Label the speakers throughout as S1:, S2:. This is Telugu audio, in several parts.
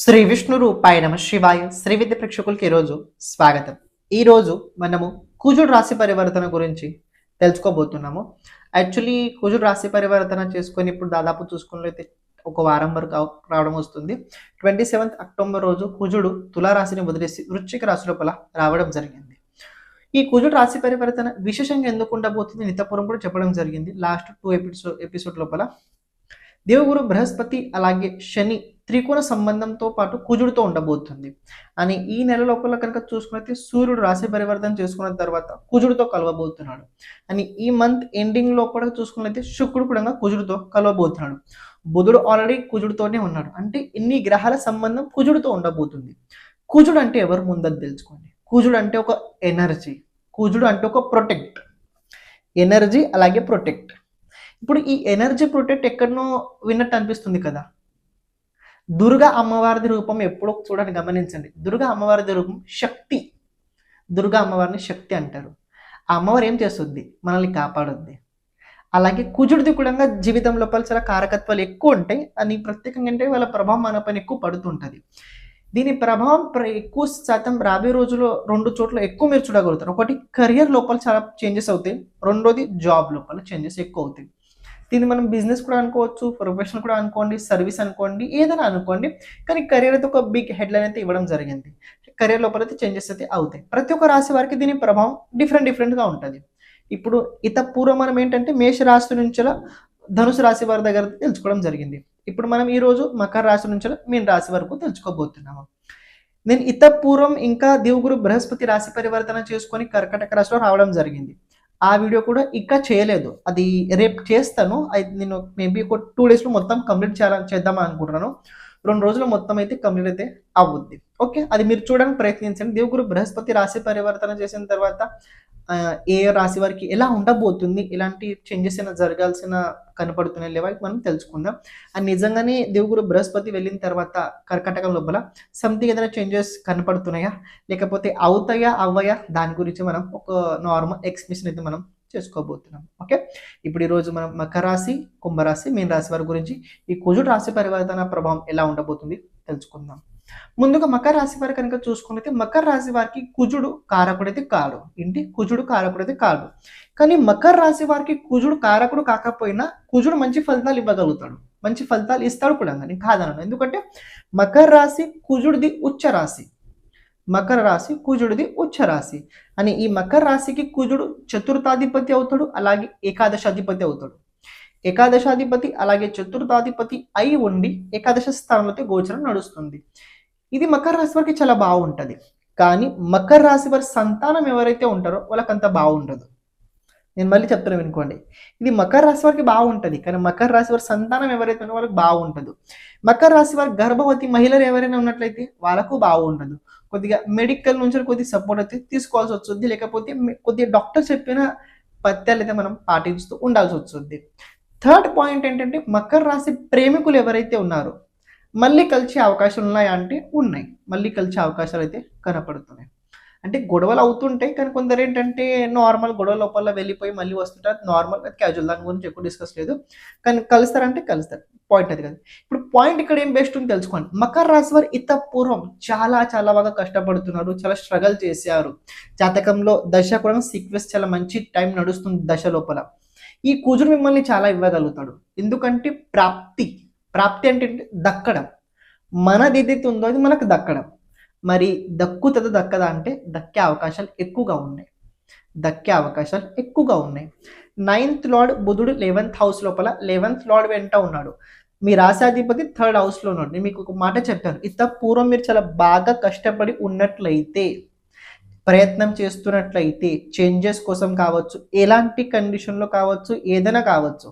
S1: శ్రీ విష్ణు రూపాయ నమ శివాయ. శ్రీ విద్య ప్రేక్షకులకి ఈరోజు స్వాగతం. ఈరోజు మనము కుజుడు రాశి పరివర్తన గురించి తెలుసుకోబోతున్నాము. యాక్చువల్లీ కుజుడు రాశి పరివర్తన చేసుకొని ఇప్పుడు దాదాపు చూసుకున్నట్లయితే ఒక వారం వరకు రావడం వస్తుంది. ట్వంటీ సెవెంత్ అక్టోబర్ రోజు కుజుడు తులారాశిని వదిలేసి వృశ్చిక రాశి లోపల రావడం జరిగింది. ఈ కుజుడు రాశి పరివర్తన విశేషంగా ఎందుకు ఉండబోతుంది? నితపురం కూడా చెప్పడం జరిగింది. లాస్ట్ టూ ఎపిసోడ్ ఎపిసోడ్ లోపల దేవగురు బృహస్పతి అలాగే శని త్రికోణ సంబంధంతో పాటు కుజుడితో ఉండబోతుంది. అని ఈ నెల లోపల కనుక చూసుకున్నైతే సూర్యుడు రాశి పరివర్తన చేసుకున్న తర్వాత కుజుడితో కలవబోతున్నాడు. అని ఈ మంత్ ఎండింగ్ లోపల చూసుకున్నైతే శుక్రుడు కూడా కుజుడితో కలవబోతున్నాడు. బుధుడు ఆల్రెడీ కుజుడితోనే ఉన్నాడు. అంటే ఇన్ని గ్రహాల సంబంధం కుజుడితో ఉండబోతుంది. కుజుడు అంటే ఎవరు ముందని తెలుసుకోండి. కుజుడు అంటే ఒక ఎనర్జీ. కుజుడు అంటే ఒక ప్రొటెక్ట్. ఎనర్జీ అలాగే ప్రొటెక్ట్. ఇప్పుడు ఈ ఎనర్జీ ప్రొటెక్ట్ ఎక్కడనో విన్నట్టు అనిపిస్తుంది కదా. దుర్గా అమ్మవారిది రూపం ఎప్పుడో చూడండి గమనించండి. దుర్గా అమ్మవారిది రూపం శక్తి. దుర్గా అమ్మవారిని శక్తి అంటారు. ఆ అమ్మవారు ఏం చేస్తుంది? మనల్ని కాపాడుద్ది. అలాగే కుజుడిది కూడా జీవితం లోపల చాలా కారకత్వాలు ఎక్కువ ఉంటాయి. అని ప్రత్యేకంగా అంటే వాళ్ళ ప్రభావం మన పైన ఎక్కువ పడుతుంటుంది. దీని ప్రభావం ప్ర- ఎక్కువ శాతం రాబోయే రోజుల్లో రెండు చోట్ల ఎక్కువ మీరు చూడగలుగుతారు. ఒకటి కెరియర్ లోపల చాలా చేంజెస్ అవుతాయి. రెండోది జాబ్ లోపల చేంజెస్ ఎక్కువ అవుతాయి. దీన్ని మనం బిజినెస్ కూడా అనుకోవచ్చు ప్రొఫెషన్ కూడా అనుకోండి సర్వీస్ అనుకోండి ఏదైనా అనుకోండి. కానీ కెరీర్ అయితే ఒక బిగ్ హెడ్లైన్ అయితే ఇవ్వడం జరిగింది. కెరీర్ లోపల అయితే చేంజెస్ అయితే అవుతాయి. ప్రతి ఒక్క రాశి వారికి దీని ప్రభావం డిఫరెంట్ డిఫరెంట్గా ఉంటుంది. ఇప్పుడు ఇత పూర్వం మనం ఏంటంటే మేష రాశి నుంచి ధనుసు రాశి వారి దగ్గర తెలుసుకోవడం జరిగింది. ఇప్పుడు మనం ఈరోజు మకర రాశి నుంచి మీన రాశి వరకు తెలుసుకోబోతున్నాము. నేను ఇత పూర్వం ఇంకా దేవుగురు బృహస్పతి రాశి పరివర్తన చేసుకొని కర్కటక రాశిలో రావడం జరిగింది. ఆ వీడియో కూడా ఇంకా చేయలేదు. అది రేపు చేస్తాను. నేను మేబీ ఒక టూ డేస్లో మొత్తం కంప్లీట్ చేయాలని చేద్దామని అనుకుంటున్నాను. రెండు రోజులు మొత్తం అయితే కంప్లీట్ అయితే అవుద్ది. ఓకే? అది మీరు చూడడానికి ప్రయత్నించండి. దేవుగురు బృహస్పతి రాశి పరివర్తన చేసిన తర్వాత ఏ రాశి వారికి ఎలా ఉండబోతుంది ఎలాంటి చేంజెస్ అయినా జరగాల్సిన కనపడుతున్నాయి లేవా? మనం తెలుసుకుందాం. అండ్ నిజంగానే దేవుగురు బృహస్పతి వెళ్ళిన తర్వాత కర్కటకం లోపల సంథింగ్ ఏదైనా చేంజెస్ కనపడుతున్నాయా? లేకపోతే అవుతాయా అవ్వయా? దాని గురించి మనం ఒక నార్మల్ ఎక్స్ప్రెషన్ అయితే మనం చేసుకోబోతున్నాం. ఓకే? ఇప్పుడు ఈరోజు మనం మకర రాశి కుంభరాశి మీన రాశి వారి గురించి ఈ కుజుడు రాశి పరివర్తన ప్రభావం ఎలా ఉండబోతుంది తెలుసుకుందాం. ముందుగా మకర రాశి వారు కనుక చూసుకున్నైతే మకర రాశి వారికి కుజుడు కారకుడైతే కాడు. ఏంటి? కుజుడు కారకుడైతే కాడు. కానీ మకర రాశి వారికి కుజుడు కారకుడు కాకపోయినా కుజుడు మంచి ఫలితాలు ఇవ్వగలుగుతాడు. మంచి ఫలితాలు ఇస్తాడు కూడా నేను కాదన్నాను ఎందుకంటే మకర రాశి కుజుడిది ఉచ్చ రాశి. మకర రాశి కుజుడిది ఉచ్చ రాశి. అని ఈ మకర రాశికి కుజుడు చతుర్థాధిపతి అవుతాడు అలాగే ఏకాదశాధిపతి అవుతాడు. ఏకాదశాధిపతి అలాగే చతుర్థాధిపతి అయి ఉండి ఏకాదశ స్థానంలో గోచరం నడుస్తుంది. ఇది మకర రాశి వారికి చాలా బాగుంటుంది. కానీ మకర రాశి వారి సంతానం ఎవరైతే ఉంటారో వాళ్ళకి అంత బాగుండదు. నేను మళ్ళీ చెప్తాను వినుకోండి. ఇది మకర రాశి వారికి బాగుంటుంది. కానీ మకర రాశి వారి సంతానం ఎవరైతే ఉన్నారో వాళ్ళకి బాగుంటుంది మకర రాశి వారి గర్భవతి మహిళలు ఎవరైనా ఉన్నట్లయితే వాళ్ళకు బాగుండదు. కొద్దిగా మెడికల్ నుంచి కొద్దిగా సపోర్ట్ అయితే తీసుకోవాల్సి వస్తుంది. లేకపోతే కొద్దిగా డాక్టర్ చెప్పిన పత్యాలు అయితే మనం పాటిస్తూ ఉండాల్సి వస్తుంది. థర్డ్ పాయింట్ ఏంటంటే మకర రాశి ప్రేమికులు ఎవరైతే ఉన్నారో మళ్ళీ కలిసే అవకాశాలు ఉన్నాయా అంటే ఉన్నాయి. మళ్ళీ కలిసే అవకాశాలు అయితే కనపడుతున్నాయి. అంటే గొడవలు అవుతుంటాయి కానీ కొందరు ఏంటంటే నార్మల్ గొడవ లోపల వెళ్ళిపోయి మళ్ళీ వస్తుంటారు. నార్మల్ క్యాజువల్ దాని గురించి ఎక్కువ డిస్కస్ లేదు. కానీ కలుస్తారంటే కలుస్తారు. పాయింట్ అది కదా. ఇప్పుడు పాయింట్ ఇక్కడ ఏం బెస్ట్ ఉంది తెలుసుకోండి. మకర రాశి వారు ఇత పూర్వం చాలా చాలా బాగా కష్టపడుతున్నారు. చాలా స్ట్రగల్ చేశారు. జాతకంలో దశ కూడా సీక్వెన్స్ చాలా మంచి టైం నడుస్తుంది దశ లోపల. ఈ కూజుడు మిమ్మల్ని చాలా ఇవ్వగలుగుతాడు. ఎందుకంటే ప్రాప్తి. ప్రాప్తి అంటే దక్కడం. మనది ఏదైతే ఉందో అది మనకు దక్కడం. మరి దక్కుతుందో దక్కదా అంటే దక్కే అవకాశాలు ఎక్కువగా ఉన్నాయి. దక్కే అవకాశాలు ఎక్కువగా ఉన్నాయి. నైన్త్ లార్డ్ బుధుడు లెవెన్త్ హౌస్ లోపల లెవెన్త్ లార్డ్ వెంట ఉన్నాడు. మీ రాశాధిపతి థర్డ్ హౌస్లో ఉన్నాడు. నేను మీకు ఒక మాట చెప్పాను. ఇంత పూర్వం మీరు చాలా బాగా కష్టపడి ఉన్నట్లయితే ప్రయత్నం చేస్తున్నట్లయితే చేంజెస్ కోసం కావచ్చు ఎలాంటి కండిషన్లో కావచ్చు ఏదైనా కావచ్చు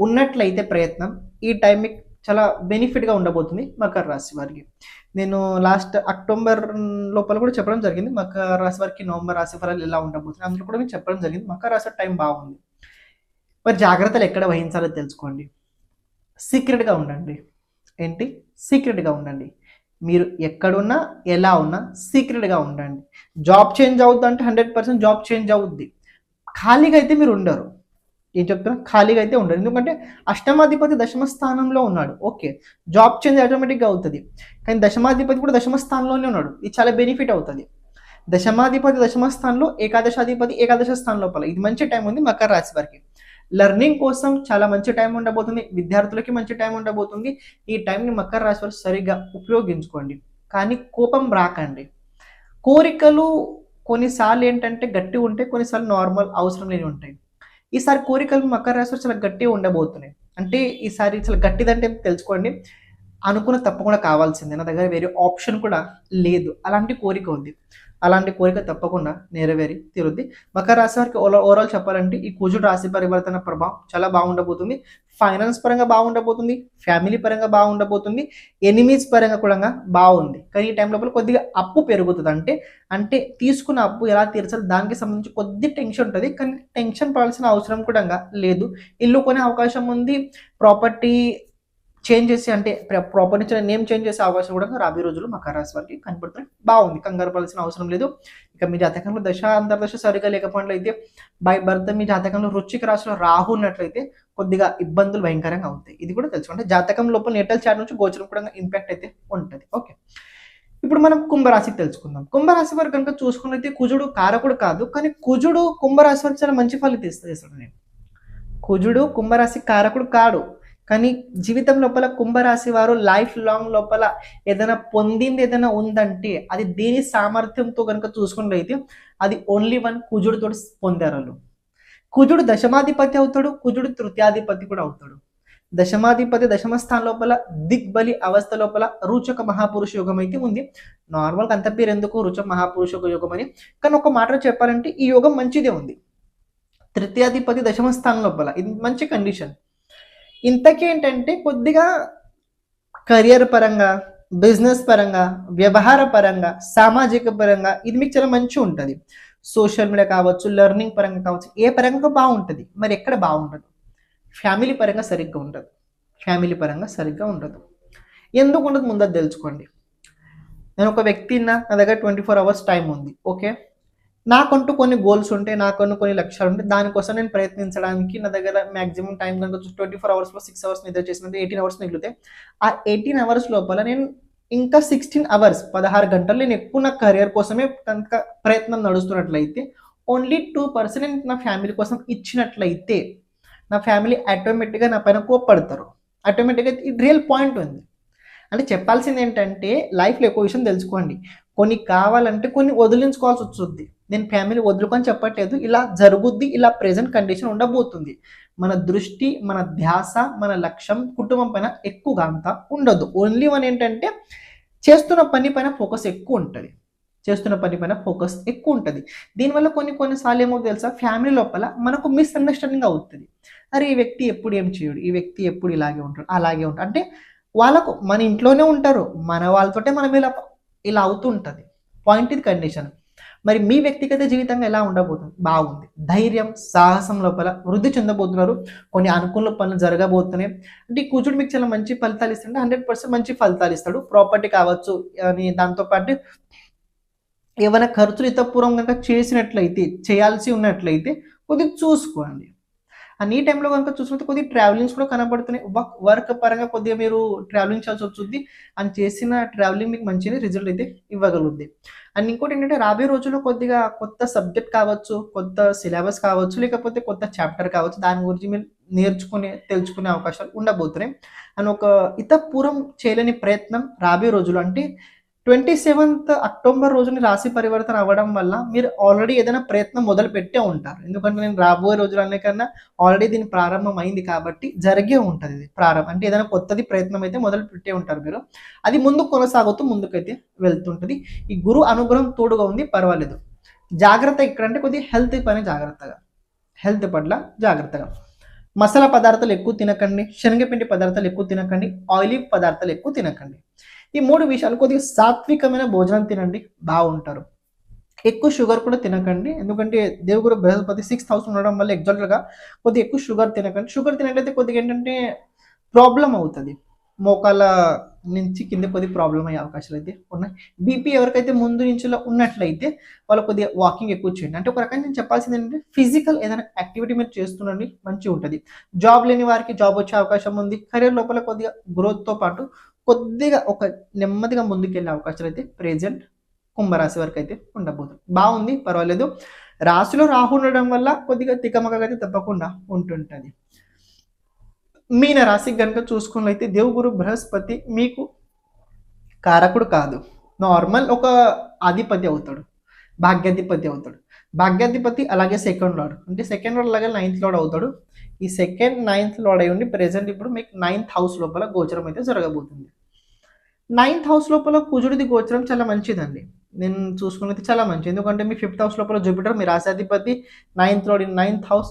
S1: ఉన్నట్లయితే ప్రయత్నం ఈ టైం మీకు చాలా బెనిఫిట్గా ఉండబోతుంది మకర రాశి వారికి. నేను లాస్ట్ అక్టోబర్ లోపల కూడా చెప్పడం జరిగింది మకర రాశి వారికి నవంబర్ రాశి ఫలాలు ఎలా ఉండబోతుంది అందులో కూడా మీకు చెప్పడం జరిగింది. మకర రాశి టైం బాగుంది. మరి జాగ్రత్తలు ఎక్కడ వహించాలో తెలుసుకోండి. సీక్రెట్గా ఉండండి. ఏంటి? సీక్రెట్గా ఉండండి. మీరు ఎక్కడున్నా ఎలా ఉన్నా సీక్రెట్గా ఉండండి. జాబ్ చేంజ్ అవుద్ది అంటే హండ్రెడ్ పర్సెంట్ జాబ్ చేంజ్ అవుద్ది. ఖాళీగా అయితే మీరు ఉండరు. ఏం చెప్తున్నా? ఖాళీగా అయితే ఉండదు ఎందుకంటే అష్టమాధిపతి దశమ స్థానంలో ఉన్నాడు. ఓకే. జాబ్ చేంజ్ ఆటోమేటిక్గా అవుతుంది. కానీ దశమాధిపతి కూడా దశమ స్థానంలోనే ఉన్నాడు. ఇది చాలా బెనిఫిట్ అవుతుంది. దశమాధిపతి దశమ స్థానంలో ఏకాదశాధిపతి ఏకాదశ స్థానం లోపల. ఇది మంచి టైం ఉంది మకర రాశి వారికి. లెర్నింగ్ కోసం చాలా మంచి టైం ఉండబోతుంది. విద్యార్థులకి మంచి టైం ఉండబోతుంది. ఈ టైంని మకర రాశి వారు సరిగ్గా ఉపయోగించుకోండి. కానీ కోపం రాకండి. కోరికలు కొన్నిసార్లు ఏంటంటే గట్టి ఉంటాయి కొన్నిసార్లు నార్మల్ అవసరం లేని ఉంటాయి. ఈసారి కోరికలు మకర రాశిలో చాలా గట్టిగా ఉండబోతున్నాయి. అంటే ఈసారి చాలా గట్టిదంటే తెలుసుకోండి. అనుకున్న తప్పకుండా కావాల్సిందే. నా దగ్గర వేరే ఆప్షన్ కూడా లేదు. అలాంటి కోరిక ఉంది. అలాంటి కోరిక తప్పకుండా నెరవేరి తీరుద్ది. మకర రాశి వారికి ఓవరాల్ చెప్పాలంటే ఈ కుజుడు రాశి పరివర్తన ప్రభావం చాలా బాగుండబోతుంది. ఫైనాన్స్ పరంగా బాగుండబోతుంది. ఫ్యామిలీ పరంగా బాగుండబోతుంది. ఎనిమీస్ పరంగా కూడా బాగుంది. కానీ ఈ టైం లోపల కొద్దిగా అప్పు పెరుగుతుంది. అంటే అంటే తీసుకున్న అప్పు ఎలా తీర్చాలి దానికి సంబంధించి కొద్ది టెన్షన్ ఉంటుంది. కానీ టెన్షన్ పడాల్సిన అవసరం కూడా లేదు. ఇల్లు కొనే అవకాశం ఉంది. ప్రాపర్టీ చేంజ్ చేసి అంటే ప్రాపర్టీ నేమ్ చేంజ్ చేసే అవకాశం కూడా రాబోయే రోజులు మకర రాశి వారికి కనపడుతుంది బాగుంది. కంగారు పడాల్సిన అవసరం లేదు. ఇక మీ జాతకంలో దశ అంతర్దశ సరిగా లేకపోయినట్లయితే బై బర్త్ మీ జాతకంలో రుచిక రాశిలో రాహు ఉన్నట్లయితే కొద్దిగా ఇబ్బందులు భయంకరంగా అవుతాయి. ఇది కూడా తెలుసుకుంటే జాతకం లోపల నేటల్ చాట్ నుంచి గోచరం కూడా ఇంపాక్ట్ అయితే ఉంటుంది. ఓకే. ఇప్పుడు మనం కుంభరాశి తెలుసుకుందాం. కుంభరాశి వారు కనుక చూసుకున్నైతే కుజుడు కారకుడు కాదు. కానీ కుజుడు కుంభరాశి వారికి చాలా మంచి ఫలితం ఇస్తుంది నేను కుజుడు కుంభరాశి కారకుడు కాడు. కానీ జీవితం లోపల కుంభరాశి వారు లైఫ్ లాంగ్ లోపల ఏదైనా పొందింది ఏదైనా ఉందంటే అది దేని సామర్థ్యంతో కనుక చూసుకున్నట్లయితే అది ఓన్లీ వన్ కుజుడితో పొందారు వాళ్ళు కుజుడు దశమాధిపతి అవుతాడు కుజుడు తృతీయాధిపతి కూడా అవుతాడు. దశమాధిపతి దశమస్థానం లోపల దిగ్బలి అవస్థ లోపల రుచక మహాపురుష యోగం అయితే ఉంది. నార్మల్గా అంత పేరు ఎందుకు రుచక మహాపురుష యోగం అని? కానీ ఒక మాట చెప్పాలంటే ఈ యోగం మంచిదే ఉంది. తృతీయాధిపతి దశమ స్థానం లోపల ఇది మంచి కండిషన్ ఇంతకేంటంటే కొద్దిగా కెరియర్ పరంగా బిజినెస్ పరంగా వ్యవహార పరంగా సామాజిక పరంగా ఇది మీకు చాలా మంచి ఉంటుంది. సోషల్ మీడియా కావచ్చు లెర్నింగ్ పరంగా కావచ్చు ఏ పరంగా బాగుంటుంది? మరి ఎక్కడ బాగుండదు? ఫ్యామిలీ పరంగా సరిగ్గా ఉండదు. ఫ్యామిలీ పరంగా సరిగ్గా ఉండదు. ఎందుకు ఉండదు? ముందు తెలుసుకోండి. నేను ఒక వ్యక్తి నా నా దగ్గర ట్వంటీ ఫోర్ అవర్స్ టైం ఉంది ఓకే నాకంటూ కొన్ని గోల్స్ ఉంటాయి నాకంటూ కొన్ని లక్ష్యాలు ఉంటాయి. దానికోసం నేను ప్రయత్నించడానికి నా దగ్గర మాక్సిమం టైం కనుక ట్వంటీ ఫోర్ అవర్స్లో సిక్స్ అవర్స్ నిద్ర చేసినట్టు ఎయిటీన్ అవర్స్ మిగిలితే ఆ ఎయిటీన్ అవర్స్ లోపల నేను ఇంకా సిక్స్టీన్ అవర్స్ పదహారు గంటలు నేను ఎక్కువ నా కెరియర్ కోసమే కనుక ప్రయత్నం నడుస్తున్నట్లయితే ఓన్లీ టూ పర్సెంట్ నేను నా ఫ్యామిలీ కోసం ఇచ్చినట్లయితే నా ఫ్యామిలీ ఆటోమేటిక్గా నా పైన కోప్పడతారు. ఆటోమేటిక్గా ఇది రియల్ పాయింట్ ఉంది. అంటే చెప్పాల్సింది ఏంటంటే లైఫ్లో ఎక్కువ విషయం తెలుసుకోండి. కొన్ని కావాలంటే కొన్ని వదిలించుకోవాల్సి వస్తుంది. నేను ఫ్యామిలీ వదులుకొని చెప్పట్లేదు. ఇలా జరుగుద్ది ఇలా ప్రెజెంట్ కండిషన్ ఉండబోతుంది. మన దృష్టి మన ధ్యాస మన లక్ష్యం కుటుంబం పైన ఎక్కువగా అంతా ఉండదు. ఓన్లీ వన్ ఏంటంటే చేస్తున్న పని పైన ఫోకస్ ఎక్కువ ఉంటుంది. చేస్తున్న పని పైన ఫోకస్ ఎక్కువ ఉంటుంది. దీనివల్ల కొన్ని కొన్నిసార్లు ఏమో తెలుసా? ఫ్యామిలీ లోపల మనకు మిస్అండర్స్టాండింగ్ అవుతుంది. అరే ఈ వ్యక్తి ఎప్పుడు ఏం చేయడు? ఈ వ్యక్తి ఎప్పుడు ఇలాగే ఉంటాడు? అలాగే ఉంటాడు. అంటే వాళ్ళకు మన ఇంట్లోనే ఉంటారు. మన వాళ్ళతోటే మనం ఇలా ఇలా అవుతూ ఉంటుంది పాయింట్ ఇది కండిషన్ మరి మీ వ్యక్తిగత జీవితంగా ఎలా ఉండబోతుంది? బాగుంది. ధైర్యం సాహసం లోపల వృద్ధి చెందబోతున్నారు. కొన్ని అనుకూల పనులు జరగబోతున్నాయి. అంటే ఈ కూచుడు మీకు చాలా మంచి ఫలితాలు ఇస్తుంటే హండ్రెడ్ పర్సెంట్ మంచి ఫలితాలు ఇస్తాడు. ప్రాపర్టీ కావచ్చు అని దాంతోపాటు ఏమైనా ఖర్చులు ఇతపూర్వం కనుక చేసినట్లయితే చేయాల్సి ఉన్నట్లయితే కొద్దిగా చూసుకోండి. అండ్ ఈ టైంలో కనుక చూసినట్టు కొద్దిగా ట్రావెలింగ్స్ కూడా కనబడుతున్నాయి. వర్క్ వర్క్ పరంగా కొద్దిగా మీరు ట్రావెలింగ్ చేయాల్సి వస్తుంది. అండ్ చేసిన ట్రావెలింగ్ మీకు మంచిగా రిజల్ట్ అయితే ఇవ్వగలుగుద్ది. అండ్ ఇంకోటి ఏంటంటే రాబోయే రోజుల్లో కొద్దిగా కొత్త సబ్జెక్ట్ కావచ్చు కొత్త సిలబస్ కావచ్చు లేకపోతే కొత్త చాప్టర్ కావచ్చు దాని గురించి మీరు నేర్చుకునే తెలుసుకునే అవకాశాలు ఉండబోతున్నాయి. అండ్ ఒక ఇతపూర్వం చేయలేని ప్రయత్నం రాబోయే రోజులు అంటే ట్వంటీ సెవెంత్ అక్టోబర్ రోజుని రాశి పరివర్తన అవ్వడం వల్ల మీరు ఆల్రెడీ ఏదైనా ప్రయత్నం మొదలు పెట్టే ఉంటారు. ఎందుకంటే నేను రాబోయే రోజులనే కన్నా ఆల్రెడీ దీని ప్రారంభం అయింది కాబట్టి జరిగే ఉంటుంది ఇది ప్రారంభం. అంటే ఏదైనా కొత్తది ప్రయత్నం అయితే మొదలు పెట్టే ఉంటారు మీరు. అది ముందు కొనసాగుతూ ముందుకైతే వెళ్తుంటుంది. ఈ గురు అనుగ్రహం తోడుగా ఉంది పర్వాలేదు. జాగ్రత్త ఇక్కడంటే కొద్దిగా హెల్త్ పైన జాగ్రత్తగా. హెల్త్ పట్ల జాగ్రత్తగా. మసాలా పదార్థాలు ఎక్కువ తినకండి. శనగపిండి పదార్థాలు ఎక్కువ తినకండి. ఆయిలీ పదార్థాలు ఎక్కువ తినకండి. ఈ మూడు విషయాలు కొద్దిగా సాత్వికమైన భోజనం తినండి బాగుంటారు. ఎక్కువ షుగర్ కూడా తినకండి. ఎందుకంటే దేవుగురు బృహస్పతి సిక్స్ థౌసండ్ ఉండడం వల్ల ఎగ్జాక్ట్గా కొద్దిగా ఎక్కువ షుగర్ తినకండి. షుగర్ తినట్లయితే కొద్దిగా ఏంటంటే ప్రాబ్లం అవుతుంది. మోకాల నుంచి కింద కొద్ది ప్రాబ్లం అయ్యే అవకాశాలు అయితే ఉన్నాయి. బీపీ ఎవరికైతే ముందు నుంచి ఉన్నట్లయితే వాళ్ళు కొద్దిగా వాకింగ్ ఎక్కువ చేయండి. అంటే ఒక రకంగా నేను చెప్పాల్సింది ఏంటంటే ఫిజికల్ ఏదైనా యాక్టివిటీ మీరు చేస్తుండండి మంచిగా ఉంటుంది. జాబ్ లేని వారికి జాబ్ వచ్చే అవకాశం ఉంది. కెరీర్ లోపల కొద్దిగా గ్రోత్తో పాటు కొద్దిగా ఒక నెమ్మదిగా ముందుకెళ్ళే అవకాశాలు అయితే ప్రెజెంట్ కుంభరాశి వరకు అయితే ఉండబోతుంది. బాగుంది పర్వాలేదు. రాశిలో రాహు ఉండడం వల్ల కొద్దిగా తికమకగా అయితే తప్పకుండా ఉంటుంటుంది. మీన రాశికి కనుక చూసుకున్నట్లయితే దేవుగురు బృహస్పతి మీకు కారకుడు కాదు. నార్మల్ ఒక ఆధిపతి అవుతాడు. భాగ్యాధిపతి అవుతాడు. భాగ్యాధిపతి అలాగే సెకండ్ లార్డ్ అంటే సెకండ్ లార్డ్ అలాగే నైన్త్ లార్డ్ అవుతాడు. ఈ సెకండ్ నైన్త్ లార్డ్ అయి ఉండి ప్రెజెంట్ ఇప్పుడు మీకు నైన్త్ హౌస్ లోపల గోచరం అయితే జరగబోతుంది. నైన్త్ హౌస్ లోపల కుజుడిది గోచరం చాలా మంచిదండి. నేను చూసుకున్నది చాలా మంచిది ఎందుకంటే మీ ఫిఫ్త్ హౌస్ లోపల జూపిటర్ మీ రాశాధిపతి ninth lord in ninth house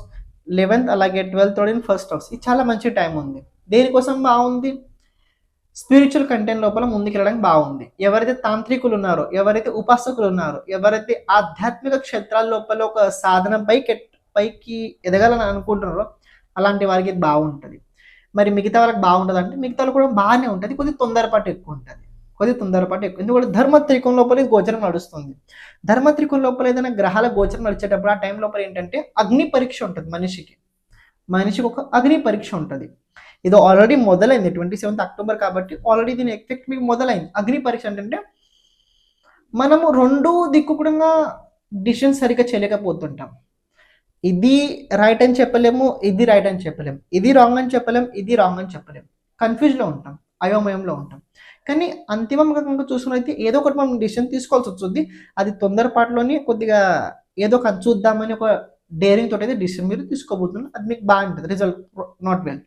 S1: eleventh అలాగే twelfth lord in first house ఇది చాలా మంచి టైం ఉంది. దేనికోసం బాగుంది? స్పిరిచువల్ కంటెంట్ లోపల ముందుకెళ్ళడానికి బాగుంది. ఎవరైతే తాంత్రికులు ఉన్నారో ఎవరైతే ఉపాసకులు ఉన్నారో ఎవరైతే ఆధ్యాత్మిక క్షేత్రాల లోపల ఒక సాధన పైకి పైకి ఎదగాలని అనుకుంటున్నారో అలాంటి వారికి ఇది బాగుంటుంది. మరి మిగతా వాళ్ళకి బాగుంటుంది అంటే మిగతా వాళ్ళు కూడా బాగానే ఉంటుంది. కొద్ది తొందరపాటు ఎక్కువ ఉంటుంది. కొద్ది తొందరపాటు ఎక్కువ. ఎందుకంటే ధర్మత్రికం లోపల గోచరం నడుస్తుంది. ధర్మత్రికం లోపల ఏదైనా గ్రహాల గోచరం నడిచేటప్పుడు ఆ టైం లోపల ఏంటంటే అగ్ని పరీక్ష ఉంటుంది మనిషికి. మనిషికి ఒక అగ్ని పరీక్ష ఉంటుంది. ఇది ఆల్రెడీ మొదలైంది. ట్వంటీ సెవెంత్ అక్టోబర్ కాబట్టి ఆల్రెడీ దీని ఎఫెక్ట్ మీకు మొదలైంది. అగ్ని పరీక్ష అంటే మనము రెండు దిక్కు కూడా డిసిషన్ సరిగ్గా చేయలేకపోతుంటాం. ఇది రైట్ అని చెప్పలేము ఇది రైట్ అని చెప్పలేము. ఇది రాంగ్ అని చెప్పలేము ఇది రాంగ్ అని చెప్పలేము. కన్ఫ్యూజ్లో ఉంటాం అయోమయంలో ఉంటాం. కానీ అంతిమంగా కనుక చూసుకున్నైతే ఏదో ఒకటి మనం డిసిషన్ తీసుకోవాల్సి వస్తుంది. అది తొందరపాటులోనే కొద్దిగా ఏదో ఒక చూద్దామని ఒక డేరింగ్ తోటి అయితే డిసిషన్ మీరు తీసుకోబోతున్నారు. అది మీకు బాగుంటుంది రిజల్ట్ నాట్ వెల్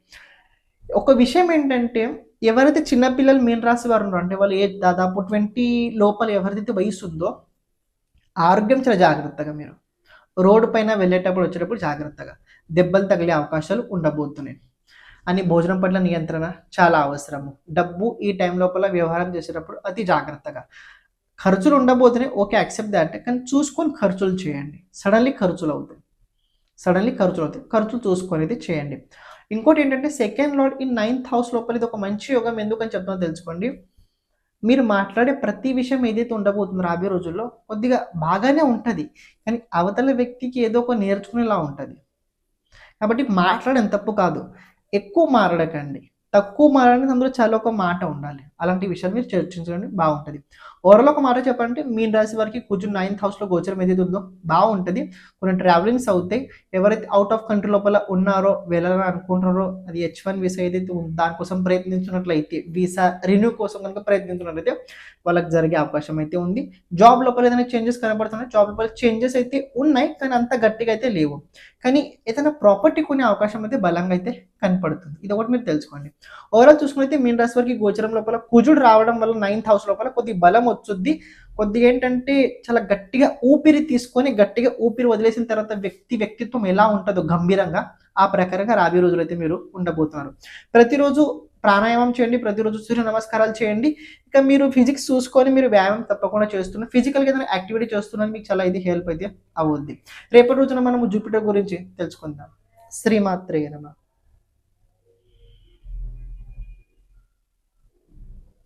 S1: ఒక విషయం ఏంటంటే ఎవరైతే చిన్నపిల్లలు మీన రాసి వారు ఉన్నారో అంటే వాళ్ళు ఏ దాదాపు ట్వంటీ లోపల ఎవరిదైతే వయసు ఉందో ఆరోగ్యం చాలా జాగ్రత్తగా మీరు రోడ్డు పైన వెళ్ళేటప్పుడు వచ్చేటప్పుడు జాగ్రత్తగా దెబ్బలు తగిలే అవకాశాలు ఉండబోతున్నాయి. అని భోజనం పట్ల నియంత్రణ చాలా అవసరము. డబ్బు ఈ టైం లోపల వ్యవహారం చేసేటప్పుడు అతి జాగ్రత్తగా. ఖర్చులు ఉండబోతున్నాయి. ఓకే యాక్సెప్ట్ దాట్ కానీ చూసుకొని ఖర్చులు చేయండి. సడన్లీ ఖర్చులు అవుతాయి. సడన్లీ ఖర్చులు అవుతాయి. ఖర్చులు చూసుకొని అయితే చేయండి. ఇంకోటి ఏంటంటే సెకండ్ లార్డ్ ఈ నైన్త్ హౌస్ లోపల ఇది ఒక మంచి యోగం. ఎందుకని చెప్తున్నా తెలుసుకోండి. మీరు మాట్లాడే ప్రతి విషయం ఏదైతే ఉండబోతుందో రాబోయే రోజుల్లో కొద్దిగా బాగానే ఉంటుంది. కానీ అవతల వ్యక్తికి ఏదో ఒక నేర్చుకునేలా ఉంటుంది. కాబట్టి మాట్లాడడం తప్పు కాదు. ఎక్కువ మాట్లాడకండి. తక్కువ మాట్లాడిన అందులో చాలా ఒక మాట ఉండాలి. అలాంటి విషయాలు మీరు చర్చించడం బాగుంటుంది. ఓవరాల్ ఒక మాట చెప్పాలంటే మీన్ రాశి వారికి కొంచెం నైన్త్ హౌస్లో గోచరం ఏదైతే ఉందో బాగుంటుంది. కొన్ని ట్రావెలింగ్స్ అవుతాయి. ఎవరైతే అవుట్ ఆఫ్ కంట్రీ లోపల ఉన్నారో వెళ్ళాలని అనుకుంటున్నారో అది హెచ్ వన్ వీసా ఏదైతే ఉందో దానికోసం ప్రయత్నించినట్లయితే వీసా రిన్యూ కోసం కనుక ప్రయత్నించినట్లయితే వాళ్ళకి జరిగే అవకాశం అయితే ఉంది. జాబ్ లోపల ఏదైనా చేంజెస్ కనబడుతున్నాయి జాబ్ లోపల చేంజెస్ అయితే ఉన్నాయి కానీ అంత గట్టిగా అయితే లేవు. కానీ ఏదైనా ప్రాపర్టీ కొనే అవకాశం అయితే బలంగా అయితే కనపడుతుంది. ఇది ఒకటి మీరు తెలుసుకోండి. ఓవరాల్ చూసుకుంటే మీన్ రాశి వారికి గోచరం లోపల కుజుడు రావడం వల్ల నైన్త్ హౌస్ లోపల కొద్ది బలం వచ్చుద్ది. కొద్దిగా ఏంటంటే చాలా గట్టిగా ఊపిరి తీసుకొని గట్టిగా ఊపిరి వదిలేసిన తర్వాత వ్యక్తి వ్యక్తిత్వం ఎలా ఉంటుందో గంభీరంగా ఆ ప్రకారంగా రాబోయే రోజులు అయితే మీరు ఉండబోతున్నారు. ప్రతిరోజు ప్రాణాయామం చేయండి ప్రతిరోజు సూర్య నమస్కారాలు చేయండి. ఇక మీరు ఫిజిక్స్ చూసుకొని మీరు వ్యాయామం తప్పకుండా చేస్తున్నారు ఫిజికల్గా ఏదైనా యాక్టివిటీ చేస్తున్నారు మీకు చాలా ఇది హెల్ప్ అయితే అవుద్ది. రేపటి రోజున మనము జూపిటర్ గురించి తెలుసుకుందాం. శ్రీమాత్రేయ నమ.